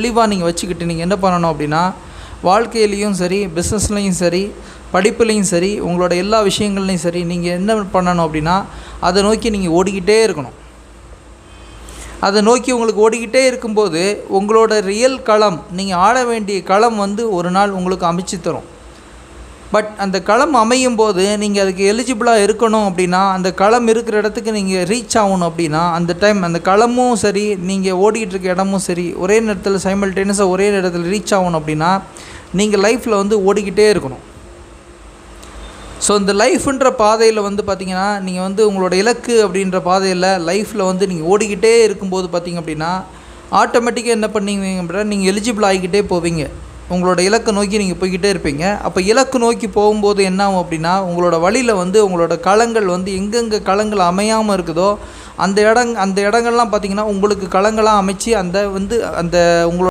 தெளிவாக நீங்கள் வச்சுக்கிட்டு நீங்கள் என்ன பண்ணணும் அப்படின்னா வாழ்க்கையிலையும் சரி பிஸ்னஸ்லேயும் சரி படிப்புலேயும் சரி உங்களோட எல்லா விஷயங்கள்லையும் சரி நீங்கள் என்ன பண்ணணும் அப்படின்னா அதை நோக்கி நீங்கள் ஓடிக்கிட்டே இருக்கணும். அதை நோக்கி உங்களுக்கு ஓடிக்கிட்டே இருக்கும்போது உங்களோட ரியல் களம் நீங்கள் ஆட வேண்டிய களம் வந்து ஒரு நாள் உங்களுக்கு அமைச்சு தரும். பட் அந்த களம் அமையும் போது நீங்கள் அதுக்கு எலிஜிபிளாக இருக்கணும் அப்படின்னா அந்த களம் இருக்கிற இடத்துக்கு நீங்கள் ரீச் ஆகணும் அப்படின்னா அந்த டைம் அந்த களமும் சரி நீங்கள் ஓடிக்கிட்டு இருக்க இடமும் சரி ஒரே நேரத்தில் சைமல்டேனியஸாக ஒரே இடத்துல ரீச் ஆகணும் அப்படின்னா நீங்கள் லைஃப்பில் வந்து ஓடிக்கிட்டே இருக்கணும். ஸோ இந்த லைஃப்ன்ற பாதையில் வந்து பார்த்திங்கன்னா நீங்கள் வந்து உங்களோட இலக்கு அப்படின்ற பாதையில் லைஃப்பில் வந்து நீங்கள் ஓடிக்கிட்டே இருக்கும்போது பார்த்திங்க அப்படின்னா ஆட்டோமேட்டிக்காக என்ன பண்ணுவீங்க அப்படின்னா நீங்கள் எலிஜிபிள் ஆகிக்கிட்டே போவீங்க. உங்களோட இலக்கை நோக்கி நீங்கள் போய்கிட்டே இருப்பீங்க. அப்போ இலக்கு நோக்கி போகும்போது என்ன ஆகும் அப்படின்னா உங்களோட வழியில் வந்து உங்களோட களங்கள் வந்து எங்கெங்கே களங்கள் அமையாமல் இருக்குதோ அந்த இடங் அந்த இடங்கள்லாம் பார்த்திங்கன்னா உங்களுக்கு களங்களாக அமைச்சு அந்த வந்து அந்த உங்களோட